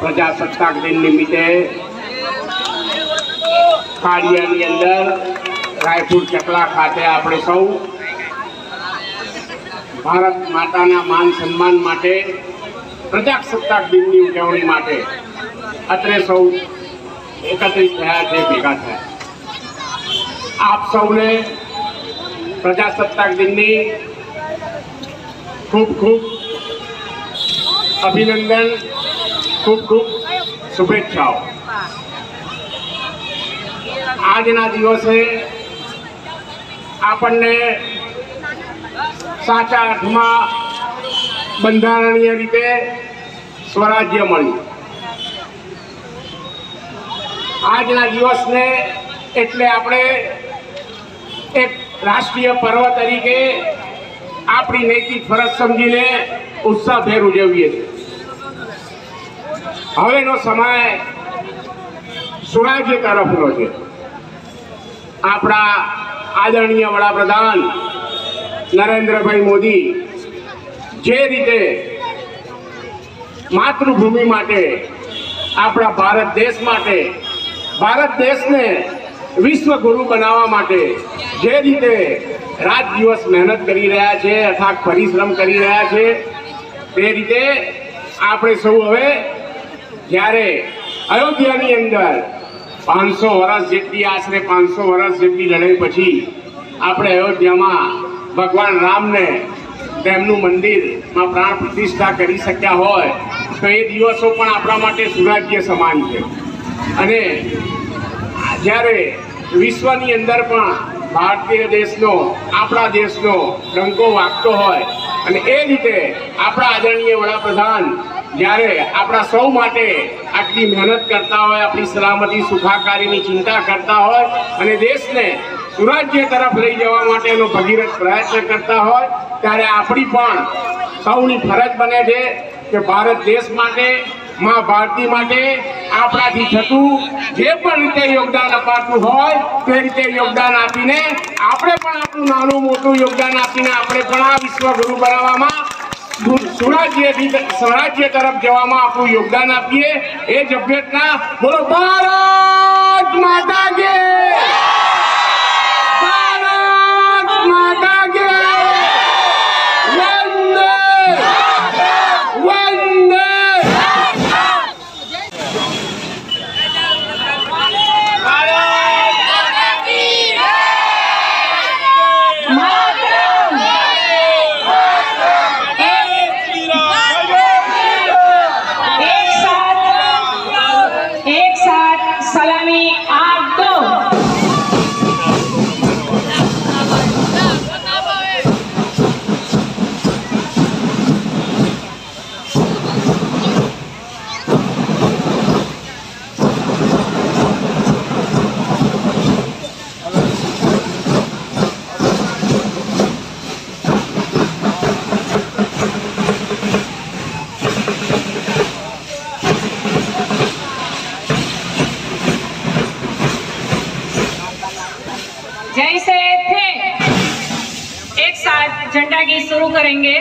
પ્રજાસત્તાક દિન નિમિત્તે કાળિયાની અંદર રાયપુર ચકલા ખાતે આપણે સૌ ભારત માતાના માન સન્માન માટે પ્રજાસત્તાક દિનની ઉજવણી માટે અત્રે સૌ એકત્રિત થયા છે, ભેગા થયા. આપ સૌને પ્રજાસત્તાક દિનની ખૂબ ખૂબ અભિનંદન, ખૂબ ખૂબ શુભેચ્છાઓ. આજના દિવસે આપણને સાચા અર્થમાં બંધારણીય રીતે સ્વરાજ્ય મળ્યું. આજના દિવસને એટલે આપણે એક રાષ્ટ્રીય પર્વ તરીકે આપણી નૈતિક ફરજ સમજીને ઉત્સાહભેર ઉજવીએ છીએ. હવેનો સમય સ્વરાજ્ય તરફનો છે. આપણા આદરણીય વડાપ્રધાન નરેન્દ્રભાઈ મોદી જે રીતે માતૃભૂમિ માટે આપણા ભારત દેશ માટે, ભારત દેશને વિશ્વગુરુ બનાવવા માટે જે રીતે રાત દિવસ મહેનત કરી રહ્યા છે, અથાગ પરિશ્રમ કરી રહ્યા છે, તે રીતે આપણે સૌ હવે જ્યારે અયોધ્યાની અંદર પાંચસો વર્ષ જેટલી આશરે પાંચસો વર્ષ જેટલી લડાઈ પછી આપણે અયોધ્યામાં ભગવાન રામને તેમનું મંદિરમાં પ્રાણ પ્રતિષ્ઠા કરી શક્યા હોય તો એ દિવસો પણ આપણા માટે સુરાજ્ય સમાન છે. અને જ્યારે વિશ્વની અંદર પણ ભારતીય દેશનો, આપણા દેશનો ડંકો વાગતો હોય અને એ રીતે આપણા આદરણીય વડાપ્રધાન જ્યારે આપણા સૌ માટે આટલી મહેનત કરતા હોય, આપણી સલામતી સુખાકારીની ચિંતા કરતા હોય અને દેશને સુરાજ્ય તરફ લઈ જવા માટેનો ભગીરથ પ્રયત્ન કરતા હોય, ત્યારે આપણી પણ સૌની ફરજ બને છે કે ભારત દેશ માટે મા ભારતી માટે આપણાથી થતું જે પણ રીતે યોગદાન અપાતું હોય, તે રીતે યોગદાન આપીને આપણે પણ આપણું નાનું મોટું યોગદાન આપીને આપણે પણ આ વિશ્વગુરુ બનાવવામાં સુરાજ્યથી સ્વરાજ્ય તરફ જવામાં આપણું યોગદાન આપીએ. એ જ અભ્યર્થના બોલો, ભારત માતા કે की शुरू करेंगे